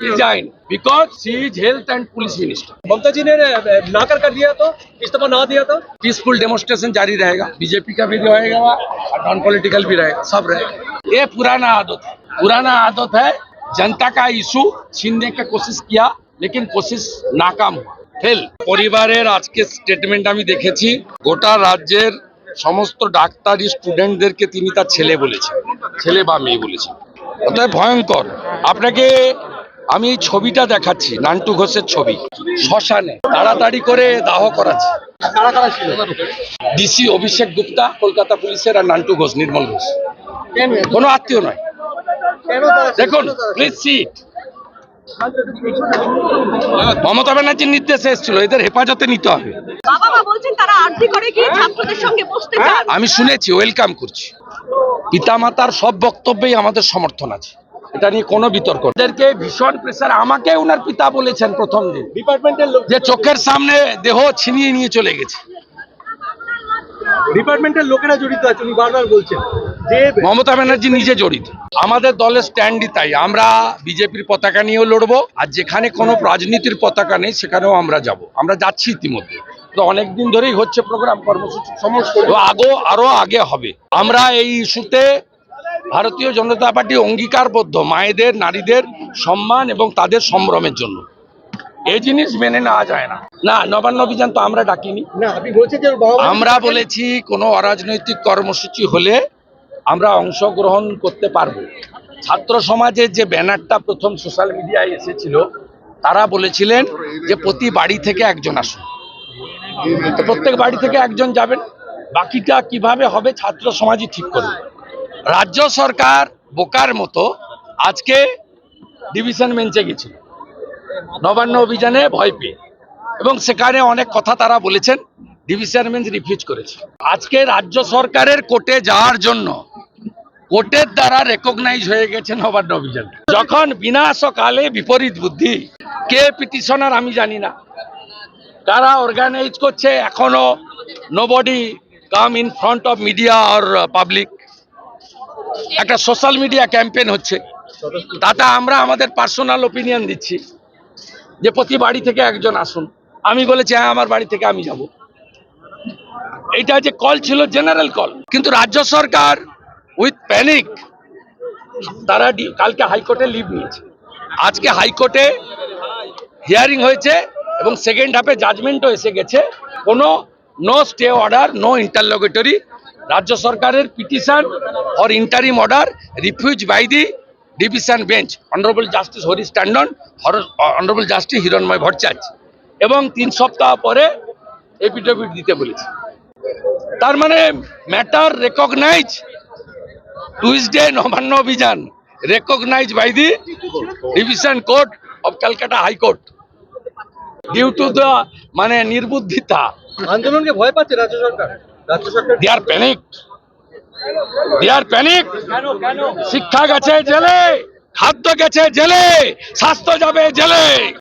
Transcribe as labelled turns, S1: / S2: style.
S1: resign because she is health and police minister.
S2: ममता जी ने ना कर कर दिया तो इस्तीफा ना दिया तो
S1: पीसफुल डेमोस्ट्रेशन जारी रहेगा बीजेपी का भी रहेगा और नॉन पॉलिटिकल भी रहेगा सब रहेगा ये पुराना आदत है पुराना आदत है जनता का इशू छीनने की कोशिश किया लेकिन कोशिश नाकाम हुआ ফেল পরিবারের আজকে স্টেটমেন্ট আমি দেখেছি গোটা রাজ্যের সমস্ত ডাক্তারি স্টুডেন্টদেরকে তিনি তার ছেলে বলেছেন ছেলে বা মেয়ে বলেছেন অতএব ভয়ঙ্কর আপনাকে আমি এই ছবিটা দেখাচ্ছি নান্টু ঘোষের ছবি শ্মশানে। তাড়াতাড়ি করে দাহ করাচ্ছে। ডিসি অভিষেক গুপ্তা কলকাতা পুলিশের আর নান্টু ঘোষ নির্মল ঘোষ।
S2: কেন?
S1: আত্মীয় নয়। দেখুন প্লিজ সিট মমতা ব্যানার্জির নির্দেশে এসেছিল এদের হেফাজতে নিতে হবে।
S3: বাবা মা বলছেন তারা আর্থিক করে গিয়ে ছাত্রদের সঙ্গে বসতে চান।
S1: আমি শুনেছি ওয়েলকাম করছি। পিতামাতার সব বক্তব্যেই আমাদের সমর্থন আছে। এটা নিয়ে কোনো বিতর্ক নেই। এদেরকে ভীষণ প্রেসার আমাকে ওনার পিতা বলেছেন প্রথম দিন।
S2: ডিপার্টমেন্টের লোক
S1: যে চোখের সামনে দেহ ছিনিয়ে নিয়ে চলে গেছে।
S2: ডিপার্টমেন্টের লোকেরা জড়িত আছে উনি বারবার বলছেন। যে
S1: মমতা ব্যানার্জি নিজে জড়িত। আমাদের দলের স্ট্যান্ডই তাই। আমরা বিজেপির পতাকা নিয়েও লড়বো আর যেখানে কোনো রাজনীতির পতাকা নেই সেখানেও আমরা যাব। আমরা যাচ্ছি ইতিমধ্যে। তো অনেকদিন ধরেই হচ্ছে প্রোগ্রাম কর্মসূচি। সমস্ত আগো আরও আগে হবে। আমরা এই ইস্যুতে ভারতীয় জনতা পার্টি অঙ্গীকারবদ্ধ মায়েদের নারীদের সম্মান এবং তাদের সম্ভ্রমের জন্য। এই জিনিস মেনে নেওয়া যায় না। না নবান্ন অভিযান তো আমরা ডাকিনি। আমরা বলেছি কোনো অরাজনৈতিক কর্মসূচি হলে আমরা অংশগ্রহণ করতে পারব। ছাত্র সমাজের যে ব্যানারটা প্রথম সোশ্যাল মিডিয়ায় এসেছিল তারা বলেছিলেন যে প্রতি বাড়ি থেকে একজন আসুন। প্রত্যেক বাড়ি থেকে একজন যাবেন। বাকিটা কীভাবে হবে ছাত্র সমাজই ঠিক করবে। রাজ্য সরকার বোকার মতো আজকে ডিভিশন বেঞ্চে গেছিল। নবান্ন অভিযানে ভয় পেয়ে। এবং সেখানে অনেক কথা তারা বলেছেন ডিভিশন বেঞ্চ রিফিউজ করেছে। আজকে রাজ্য সরকারের কোর্টে যাওয়ার জন্য কোর্টের দ্বারা রেকগনাইজ হয়ে গেছে নবান্ন অভিযান। যখন বিনাশকালে বিপরীত বুদ্ধি, কে পিটিশনার আমি জানি না। কারা অর্গানাইজ করছে এখনও। Nobody come in front of media or public একটা সোশ্যাল মিডিয়া ক্যাম্পেইন হচ্ছে। তাতে আমরা আমাদের পার্সোনাল ওপিনিয়ন দিচ্ছি। যে প্রতি বাড়ি থেকে একজন আসুন। আমি বলেছি হ্যাঁ আমার বাড়ি থেকে আমি যাব। এইটা যে কল ছিল জেনারেল কল কিন্তু রাজ্য সরকার উইথ প্যানিক তারা কালকে হাইকোর্টে লিভ নিয়েছে। আজকে হাইকোর্টে হিয়ারিং হয়েছে এবং সেকেন্ড হাফে জাজমেন্টও এসে গেছে। কোনো no stay order no interlocutory রাজ্য সরকারের petition or interim order refuse by the division bench honourable justice Harish Tandon honourable justice Hiranmay Bhattacharya এবং তিন সপ্তাহ পরে এপিডেভিট দিতে বলেছে। তার মানে ম্যাটার রেকগনাইজ টুইসডে নবান্ন অভিযান recognise by the division court of Calcutta high court due to the মানে নির্বুদ্ধিতা।
S2: আন্দোলনকে ভয় পাচ্ছে রাজ্য সরকার।
S1: দে আর প্যানিক দে আর প্যানিক
S2: কেন কেন?
S1: শিক্ষা গেছে জেলে খাদ্য গেছে জেলে স্বাস্থ্য যাবে জেলে।